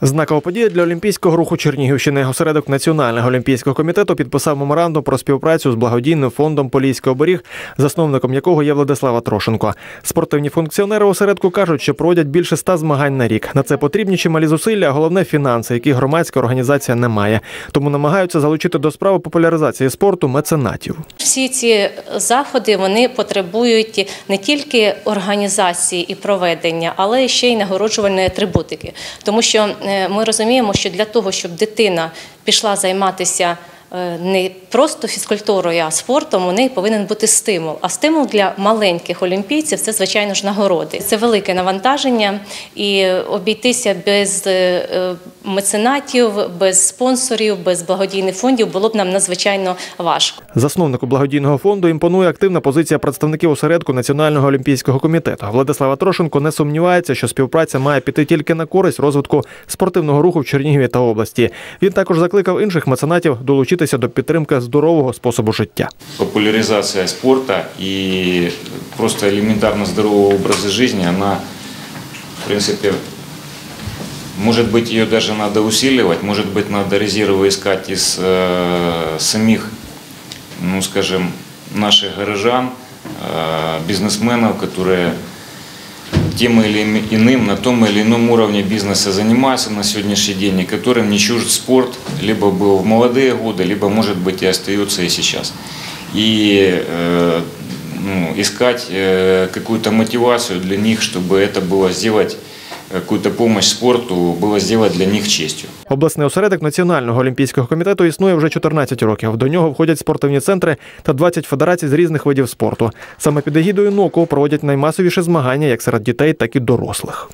Знакова подія для олімпійського руху Чернігівщини. Осередок Національного олімпійського комітету підписав меморандум про співпрацю з благодійним фондом Поліський оберіг, засновником якого є Владислава Трошенко. Спортивні функціонери осередку кажуть, що проводять більше ста змагань на рік. На це потрібні чималі зусилля, а головне фінанси, які громадська організація не має. Тому намагаються залучити до справи популяризації спорту меценатів. Всі ці заходи вони потребують не тільки організації і проведення, але ще й нагороджувальної атрибутики. Тому що ми розуміємо, що для того, щоб дитина пішла займатися е, не просто фізкультурою, а спортом, у неї повинен бути стимул. А стимул для маленьких олімпійців це, звичайно ж, нагороди. Це велике навантаження і обійтися без е, е, меценатів, без спонсорів, без благодійних фондів було б нам надзвичайно важко. Засновнику благодійного фонду імпонує активна позиція представників осередку Національного олімпійського комітету. Владислава Трошенко не сумнівається, що співпраця має піти тільки на користь розвитку спортивного руху в Чернігові та області. Він також закликав інших меценатів долучитися до підтримки здорового способу життя. популяризация спорта и просто элементарно здорового образа жизни, она, в принципе, может быть, ее даже надо усиливать, может быть, надо резервы искать из э, самих, ну, скажем, наших горожан, э, бизнесменов, которые тем или иным, на том или ином уровне бизнеса занимаются на сегодняшний день, и которым не чужд спорт, либо был в молодые годы, либо, может быть, и остается и сейчас. И э, ну, искать э, какую-то мотивацию для них, чтобы это было сделать, какую-то спорту, було сделать для них честью. Обласний осередок Національного олімпійського комітету існує вже 14 років. До нього входять спортивні центри та 20 федерацій з різних видів спорту. Саме під егідою НОКО проводять наймасовіші змагання як серед дітей, так і дорослих.